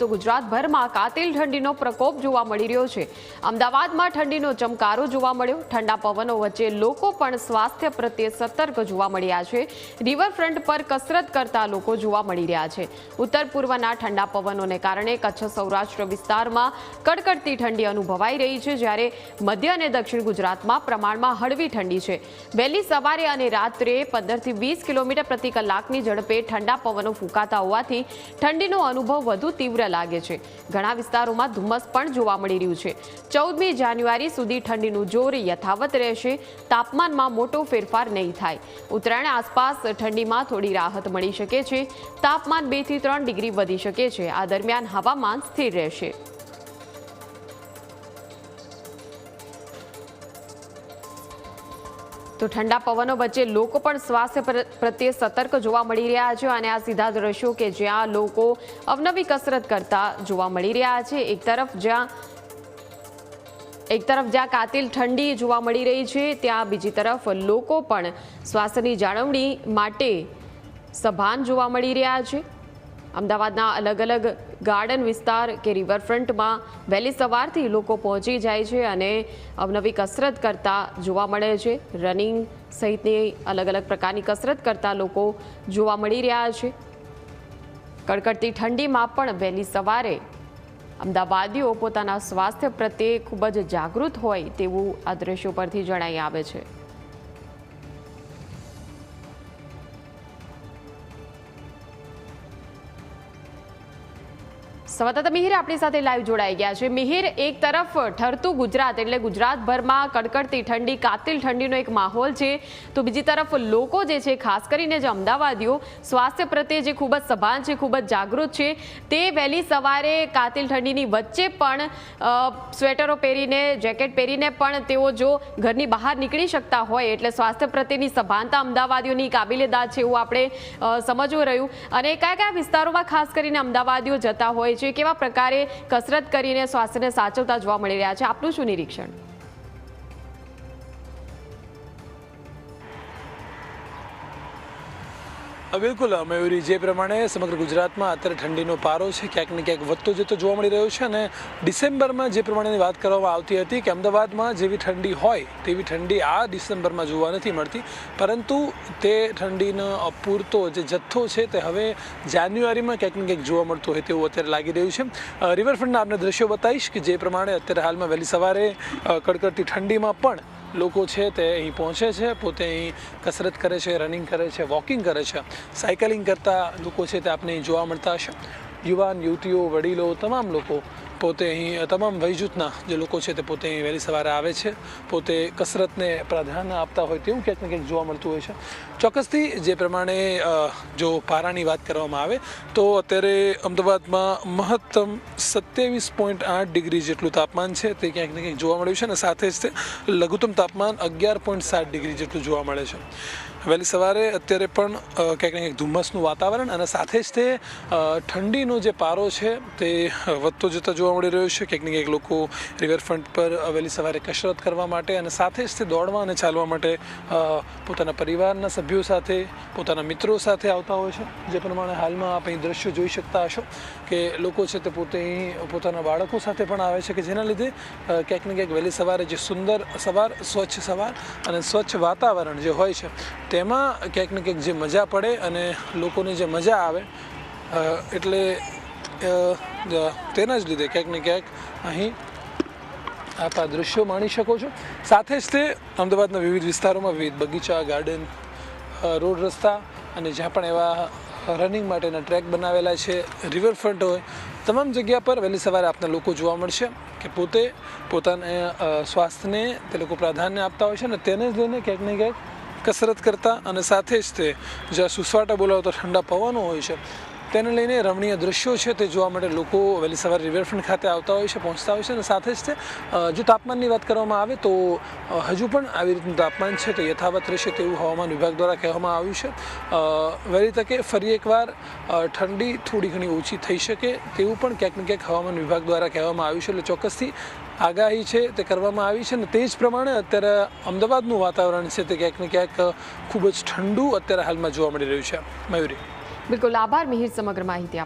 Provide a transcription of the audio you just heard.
તો ગુજરાતભરમાં કાતિલ ઠંડીનો પ્રકોપ જોવા મળી રહ્યો છે. અમદાવાદમાં ઠંડીનો ચમકારો જોવા મળ્યો. ઠંડા પવનો વચ્ચે લોકો પણ સ્વાસ્થ્ય પ્રત્યે સતર્ક જોવા મળ્યા છે. રિવરફ્રન્ટ પર કસરત કરતા લોકો જોવા મળી રહ્યા છે. ઉત્તર પૂર્વના ઠંડા પવનોને કારણે કચ્છ સૌરાષ્ટ્ર વિસ્તારમાં કડકડતી ઠંડી અનુભવાઈ રહી છે, જ્યારે મધ્ય અને દક્ષિણ ગુજરાતમાં પ્રમાણમાં હળવી ઠંડી છે. વહેલી સવારે અને રાત્રે પંદરથી વીસ કિલોમીટર પ્રતિ કલાકની ઝડપે ઠંડા પવનો ફૂંકાતા હોવાથી ઠંડીનો અનુભવ વધુ તીવ્ર લાગે છે. ઘણા વિસ્તારોમાં ધુમ્મસ પણ જોવા મળી રહ્યું છે. ચૌદમી જાન્યુઆરી સુધી ઠંડીનું જોર યથાવત રહેશે. તાપમાનમાં મોટો ફેરફાર નહીં થાય. ઉત્તરાયણ આસપાસ ઠંડીમાં થોડી રાહત મળી શકે છે. તાપમાન બેથી ત્રણ ડિગ્રી વધી શકે છે. આ દરમિયાન હવામાન સ્થિર રહેશે. તો ઠંડા પવનો વચ્ચે લોકો પણ સ્વાસ્થ્ય પ્ર- પ્રત્યે સતર્ક જોવા મળી રહ્યા છે અને આ સીધા દ્રશ્યો કે જ્યાં લોકો અવનવી કસરત કરતા જોવા મળી રહ્યા છે. એક તરફ જ્યાં, એક તરફ જ્યાં કાતિલ ઠંડી જોવા મળી રહી છે, ત્યાં બીજી તરફ લોકો પણ સ્વાસ્થ્યની જાળવણી માટે સભાન જોવા મળી રહ્યા છે. અમદાવાદના અલગ અલગ ગાર્ડન વિસ્તાર કે રિવરફ્રન્ટમાં વહેલી સવારથી લોકો પહોંચી જાય છે અને અવનવી કસરત કરતા જોવા મળે છે. રનિંગ સહિતની અલગ અલગ પ્રકારની કસરત કરતા લોકો જોવા મળી રહ્યા છે. કડકડતી ઠંડીમાં પણ વહેલી સવારે અમદાવાદીઓ પોતાના સ્વાસ્થ્ય પ્રત્યે ખૂબ જ જાગૃત હોય તેવું આ દ્રશ્યો પરથી જણાઈ આવે છે. સંવાદદાતા મિહિર આપણી સાથે લાઈવ જોડાઈ ગયા છે. મિહિર, એક તરફ ઠરતું ગુજરાત એટલે ગુજરાતભરમાં કડકડતી ઠંડી, કાતિલ ઠંડીનો એક માહોલ છે. તો બીજી તરફ લોકો જે છે, ખાસ કરીને જે અમદાવાદીઓ, સ્વાસ્થ્ય પ્રત્યે જે ખૂબ જ સભાન છે, ખૂબ જ જાગૃત છે, તે વહેલી સવારે કાતિલ ઠંડીની વચ્ચે પણ સ્વેટરો પહેરીને, જેકેટ પહેરીને પણ તેઓ જો ઘરની બહાર નીકળી શકતા હોય એટલે સ્વાસ્થ્ય પ્રત્યેની સભાનતા અમદાવાદીઓની કાબિલેદાદ છે એવું આપણે સમજવું રહ્યું. અને કયા કયા વિસ્તારોમાં ખાસ કરીને અમદાવાદીઓ જતા હોય છે કેવા પ્રકારે કસરત કરીને સ્વાસ્થ્યને સાચવતા જોવા મળી રહ્યા છે. આપનું શું નિરીક્ષણ? બિલકુલ. મયુરી જે પ્રમાણે સમગ્ર ગુજરાતમાં અત્યારે ઠંડીનો પારો છે, ક્યાંક ને ક્યાંક વધતો જતો જોવા મળી રહ્યો છે અને ડિસેમ્બરમાં જે પ્રમાણેની વાત કરવામાં આવતી હતી કે અમદાવાદમાં જેવી ઠંડી હોય તેવી ઠંડી આ ડિસેમ્બરમાં જોવા નથી મળતી. પરંતુ તે ઠંડીનો અપૂરતો જે જથ્થો છે તે હવે જાન્યુઆરીમાં ક્યાંક ને ક્યાંક જોવા મળતો હોય તેવું અત્યારે લાગી રહ્યું છે. રિવરફ્રન્ટના આપણે દ્રશ્યો બતાવીશ કે જે પ્રમાણે અત્યારે હાલમાં વહેલી સવારે કડકડતી ઠંડીમાં પણ લોકો છે તે અહીં પહોંચે છે, પોતે અહીં કસરત કરે છે રનિંગ કરે છે વોકિંગ કરે છે. સાયકલિંગ કરતા લોકો છે તે અહીં જોવા મળતા હશે. યુવાન, યુવતીઓ, વડીલો, તમામ લોકો પોતે અહીં તમામ વયજૂથના જે લોકો છે તે પોતે અહીં વહેલી સવારે આવે છે. પોતે કસરતને પ્રાધાન્ય આપતા હોય તેવું ક્યાંક ને ક્યાંક જોવા મળતું હોય છે. ચોક્કસથી જે પ્રમાણે જો પારાની વાત કરવામાં આવે, તો અત્યારે અમદાવાદમાં મહત્તમ સત્યાવીસ પોઈન્ટ આઠ ડિગ્રી જેટલું તાપમાન છે તે ક્યાંક ને ક્યાંક જોવા મળ્યું છે અને સાથે જ તે લઘુત્તમ તાપમાન અગિયાર પોઈન્ટ સાત ડિગ્રી જેટલું જોવા મળે છે. વહેલી સવારે અત્યારે પણ ક્યાંક ને ધુમ્મસનું વાતાવરણ અને સાથે જ તે ઠંડીનો જે પારો છે તે વધતો જતો જોવા મળી રહ્યો છે. ક્યાંક ને ક્યાંક લોકો રિવરફ્રન્ટ પર વહેલી સવારે કસરત કરવા માટે અને સાથે જ તે દોડવા અને ચાલવા માટે પોતાના પરિવારના સભ્યો સાથે, પોતાના મિત્રો સાથે આવતા હોય છે. જે પ્રમાણે હાલમાં આપ અહીં દ્રશ્યો જોઈ શકતા હશો કે લોકો છે તે પોતે અહીં પોતાના બાળકો સાથે પણ આવે છે કે જેના લીધે ક્યાંક ને ક્યાંક વહેલી સવારે જે સુંદર સવાર, સ્વચ્છ સવાર અને સ્વચ્છ વાતાવરણ જે હોય છે તેમાં ક્યાંક ને ક્યાંક જે મજા પડે અને લોકોને જે મજા આવે એટલે તેના જ લીધે ક્યાંક ને ક્યાંક અહીં આપ દૃશ્યો માણી શકો છો. સાથે જ તે અમદાવાદના વિવિધ વિસ્તારોમાં વિવિધ બગીચા, ગાર્ડન રોડ રસ્તા અને જ્યાં પણ એવા રનિંગ માટેના ટ્રેક બનાવેલા છે, રિવરફ્રન્ટ હોય, તમામ જગ્યા પર વહેલી સવારે આપના લોકો જોવા મળશે કે પોતે પોતાના સ્વાસ્થ્યને તે લોકો પ્રાધાન્ય આપતા હોય છે અને તેને જ લઈને ક્યાંક ને ક્યાંક કસરત કરતા અને સાથે જ તે જ્યાં સુસવાટા બોલાવતા ઠંડા પવનો હોય છે. તેને લઈને રમણીય દૃશ્યો છે તે જોવા માટે લોકો વહેલી સવારે રિવરફ્રન્ટ ખાતે આવતા હોય છે, પહોંચતા હોય છે અને સાથે જ જો તાપમાનની વાત કરવામાં આવે તો હજુ પણ આવી રીતનું તાપમાન છે તે યથાવત રહેશે તેવું હવામાન વિભાગ દ્વારા કહેવામાં આવ્યું છે. વહેલી તકે ફરી એકવાર ઠંડી થોડી ઘણી ઓછી થઈ શકે તેવું પણ ક્યાંક ને ક્યાંક હવામાન વિભાગ દ્વારા કહેવામાં આવ્યું છે. એટલે ચોક્કસથી આગાહી છે તે કરવામાં આવી છે અને તે જ પ્રમાણે અત્યારે અમદાવાદનું વાતાવરણ છે તે ક્યાંક ને ક્યાંક ખૂબ જ ઠંડુ અત્યારે હાલમાં જોવા મળી રહ્યું છે. મયુરી. બિલકુલ આભાર મિહિર સમગ્ર માહિતી આપ